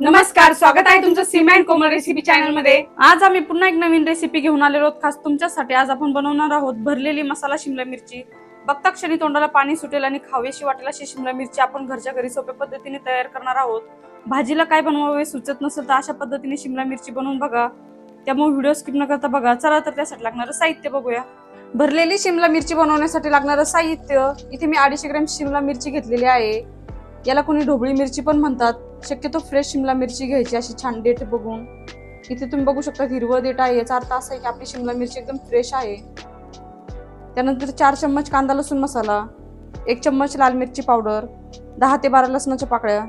नमस्कार स्वागत आहे तुमचं सिमेंट कोमल रेसिपी चॅनलमध्ये. आज आम्ही पुन्हा एक नवीन रेसिपी घेऊन आलेलो आहोत. खास तुमच्यासाठी आज आपण बनवणार आहोत भरलेली मसाला शिमला मिरची. बघता क्षणी तोंडाला पाणी सुटेल आणि खावेशी वाटेल अशी शिमला मिरची आपण घरच्या घरी सोप्या पद्धतीने तयार करणार आहोत. भाजीला काय बनवावे सुचत नसेल तर अशा पद्धतीने शिमला मिरची बनवून बघा. त्यामुळे व्हिडिओ स्किप न करता बघा. चला तर त्यासाठी लागणारं साहित्य बघूया. भरलेली शिमला मिरची बनवण्यासाठी लागणारं साहित्य इथे मी अडीचशे ग्रॅम शिमला मिरची घेतलेली आहे. याला कोणी ढोबळी मिरची पण म्हणतात. शक्यतो फ्रेश शिमला मिरची घ्यायची अशी छान डेट बघून. इथे तुम्ही बघू शकता हिरवं देठ आहे याचा अर्थ असा आहे की आपली शिमला मिरची एकदम फ्रेश आहे. त्यानंतर चार चम्मच कांदा लसूण मसाला एक चम्मच लाल मिरची पावडर दहा ते बारा लसणाच्या पाकळ्या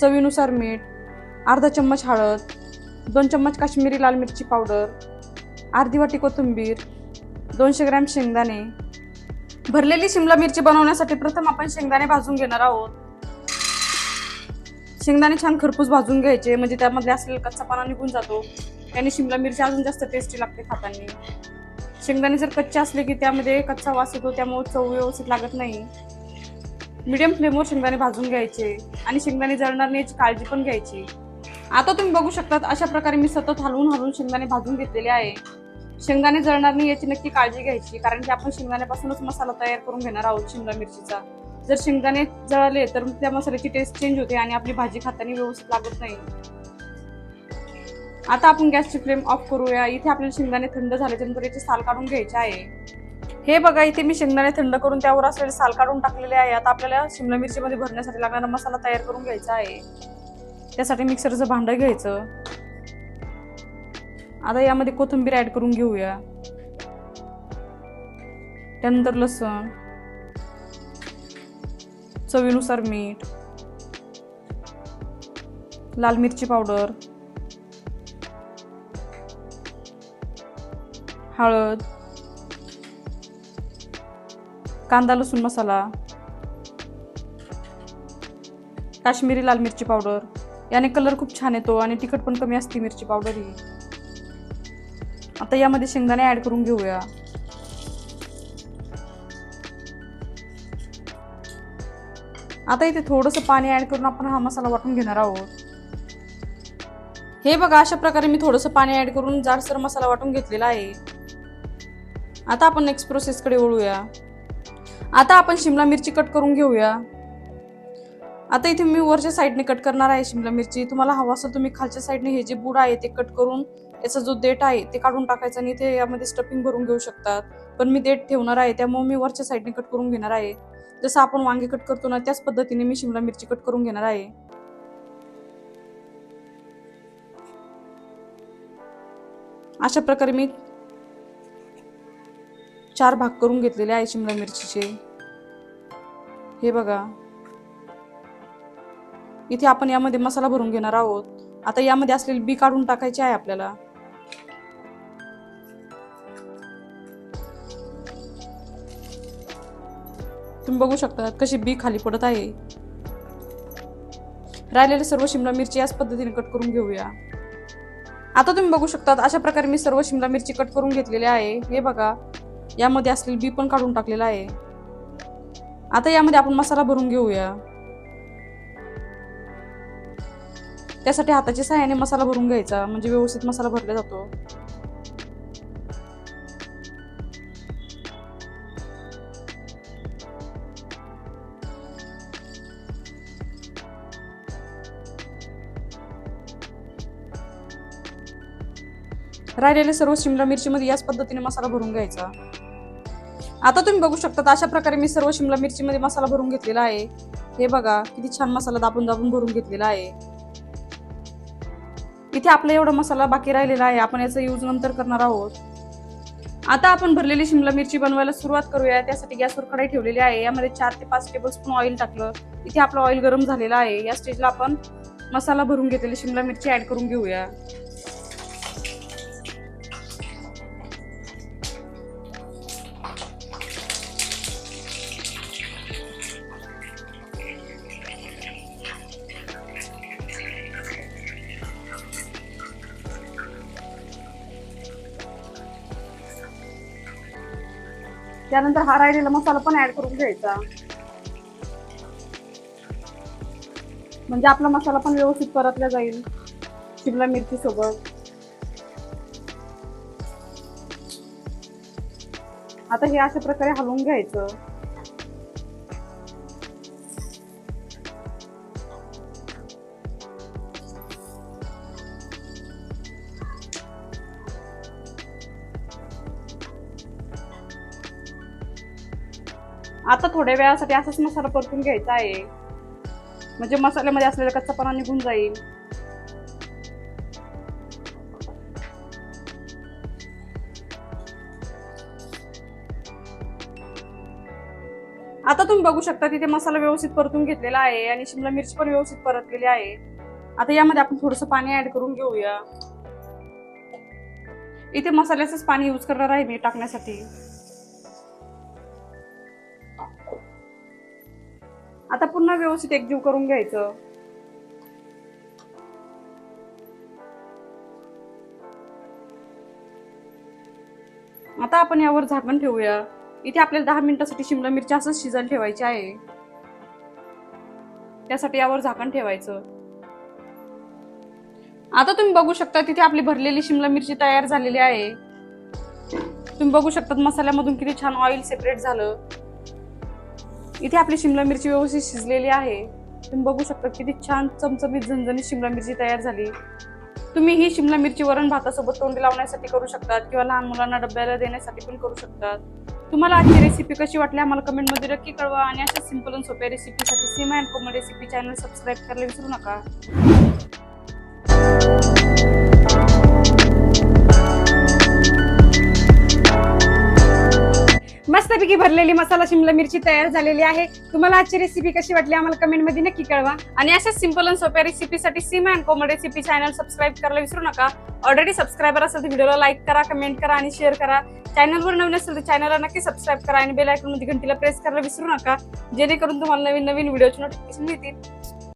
चवीनुसार मीठ अर्धा चम्मच हळद दोन चम्मच काश्मीरी लाल मिरची पावडर अर्धी वाटी कोथिंबीर दोनशे ग्रॅम शेंगदाणे. भरलेली शिमला मिरची बनवण्यासाठी प्रथम आपण शेंगदाणे भाजून घेणार आहोत. शेंगदाणे छान खरपूस भाजून घ्यायचे म्हणजे त्यामध्ये असलेला कच्चापणा निघून जातो. त्याने शिमला मिरची अजून जास्त टेस्टी लागते खाताना. शेंगदाणे जर कच्चे असले की त्यामध्ये कच्चा वास येतो त्यामुळे चव व्यवस्थित लागत नाही. मिडियम फ्लेमवर शेंगदाणे भाजून घ्यायचे आणि शेंगदाणे जळणार नाही याची काळजी पण घ्यायची. आता तुम्ही बघू शकतात अशा प्रकारे मी सतत हलवून हलवून शेंगदाणे भाजून घेतलेले आहे. शेंगदाणे जळणार नाही याची नक्की काळजी घ्यायची कारण की आपण शेंगदाण्यापासूनच मसाला तयार करून घेणार आहोत शिमला मिरचीचा. जर शेंगदाणे जळाले तर त्या मसाल्याची टेस्ट चेंज होते आणि आपली भाजी खाताना व्यवस्थित लागत नाही. आता आपण गॅसची फ्लेम ऑफ करूया. इथे आपल्याला शेंगदाणे थंड झाल्याच्यानंतर याचे साल काढून घ्यायचे आहे. हे बघा इथे मी शेंगदाणे थंड करून त्यावर असलेले साल काढून टाकलेले आहे. आता आपल्याला शिमला मिरची मध्ये भरण्यासाठी लागणारा मसाला तयार करून घ्यायचा आहे. त्यासाठी मिक्सरचं भांडं घ्यायचं. आता यामध्ये कोथिंबीर ऍड करून घेऊया. त्यानंतर लसूण. चवीनुसार मीठ लाल मिरची पावडर हळद कांदा लसूण मसाला काश्मीरी लाल मिरची पावडर. याने कलर खूप छान येतो आणि तिखट पण कमी असते मिरची पावडर ही. आता यामध्ये शेंगदाणे ॲड करून घेऊया. आता इथे थोडंसं पाणी ॲड करून आपण हा मसाला वाटून घेणार आहोत. हे बघा अशा प्रकारे मी थोडंसं पाणी ॲड करून जाडसर मसाला वाटून घेतलेला आहे. आता आपण नेक्स्ट प्रोसेसकडे वळूया. आता आपण शिमला मिरची कट करून घेऊया. आता इथे मी वरच्या साईडने कट करणार आहे शिमला मिरची. तुम्हाला हवा असेल तुम्ही खालच्या साईडने हे जे बुड आहे ते कट करून याचा जो देठ आहे ते काढून टाकायचं आणि इथे यामध्ये स्टफिंग भरून घेऊ शकतात. पण मी देठ ठेवणार आहे त्यामुळे मी वरच्या साईडने कट करून घेणार आहे. जसं आपण वांगे कट करतो ना त्याच पद्धतीने मी शिमला मिरची कट करून घेणार आहे. अशा प्रकारे मी चार भाग करून घेतलेले आहे शिमला मिरचीचे. हे बघा. इथे आपण यामध्ये मसाला भरून घेणार आहोत. आता यामध्ये असलेली बी काढून टाकायची आहे आपल्याला. तुम्ही बघू शकता कशी बी खाली पडत आहे. राहिलेले सर्व शिमला मिरची याच पद्धतीने कट करून घेऊया. आता तुम्ही बघू शकता अशा प्रकारे मी सर्व शिमला मिरची कट करून घेतलेली आहे. हे बघा यामध्ये असलेली बी पण काढून टाकलेला आहे. आता यामध्ये आपण मसाला भरून घेऊया. त्यासाठी हाताच्या सहाय्याने मसाला भरून घ्यायचा म्हणजे व्यवस्थित मसाला भरला जातो. राहिलेले सर्व शिमला मिरचीमध्ये याच पद्धतीने मसाला भरून घ्यायचा. आता तुम्ही बघू शकता अशा प्रकारे मी सर्व शिमला मिरचीमध्ये मसाला भरून घेतलेला आहे. हे बघा किती छान मसाला दाबून दाबून भरून घेतलेला आहे. इथे आपला एवढा मसाला बाकी राहिलेला आहे आपण याचा यूज नंतर करणार आहोत. आता आपण भरलेली शिमला मिरची बनवायला सुरुवात करूया. त्यासाठी गॅसवर कढाई ठेवलेली आहे. यामध्ये चार ते पाच टेबल स्पून ऑइल टाकलं. इथे आपलं ऑइल गरम झालेलं आहे. या स्टेजला आपण मसाला भरून घेतलेली शिमला मिरची ऍड करून घेऊया. त्यानंतर हा राहिलेला मसाला पण ऍड करून घ्यायचा. म्हणजे आपला मसाला पण व्यवस्थित परतला जाईल शिमला मिरची सोबत. आता हे अशा प्रकारे हलवून घ्यायचं. आता थोड्या वेळासाठी असाच मसाला परतून घ्यायचा आहे. म्हणजे मसाल्यामध्ये असलेला कच्चापणा निघून जाईल. आता तुम्ही बघू शकता तिथे मसाला व्यवस्थित परतून घेतलेला आहे आणि शिमला मिरची पण व्यवस्थित परतलेली आहे. आता यामध्ये आपण थोडस पाणी ऍड करून घेऊया. इथे मसाल्याचंच पाणी यूज करणार आहे मी टाकण्यासाठी. आता पुन्हा व्यवस्थित एकजीव करून घ्यायचं. आता आपण यावर झाकण ठेवूया. इथे आपल्याला दहा मिनिटासाठी शिमला मिरची असंच शिजायला ठेवायची आहे. त्यासाठी यावर झाकण ठेवायचं. आता तुम्ही बघू शकता तिथे आपली भरलेली शिमला मिरची तयार झालेली आहे. तुम्ही बघू शकता मसाल्यामधून किती छान ऑइल सेपरेट झालं. इथे आपली शिमला मिरची व्यवस्थित शिजलेली आहे. तुम्ही बघू शकता किती छान चमचमीत झणझणीत शिमला मिरची तयार झाली. तुम्ही ही शिमला मिरची वरण भातासोबत तोंडी लावण्यासाठी करू शकतात किंवा लहान मुलांना डब्याला देण्यासाठी पण करू शकतात. तुम्हाला आजची रेसिपी कशी वाटली आम्हाला कमेंटमध्ये नक्की कळवा आणि अशा सिंपल आणि सोप्या रेसिपीसाठी Seema and Komal recipe channel subscribe करायला विसरू नका. मस्तपैकी भरलेली मसाला शिमला मिरची तयार झालेली आहे. तुम्हाला आजची रेसिपी कशी वाटली आम्हाला कमेंटमध्ये नक्की कळवा. आणि अशा सिंपल आणि सोप्या रेसिपीसाठी Seema and Komal recipe channel subscribe करायला विसरू नका. ऑलरेडी सबस्क्रायबर असेल तर व्हिडिओला लाईक करा कमेंट करा आणि शेअर करा. चॅनलवर नवीन असेल तर चॅनलला नक्की सबस्क्राईब करा आणि बेल आयकॉनमध्ये घंटीला प्रेस करायला विसरू नका. जेणेकरून तुम्हाला नवीन नवीन व्हिडिओची नोटिफिकेशन मिळतील.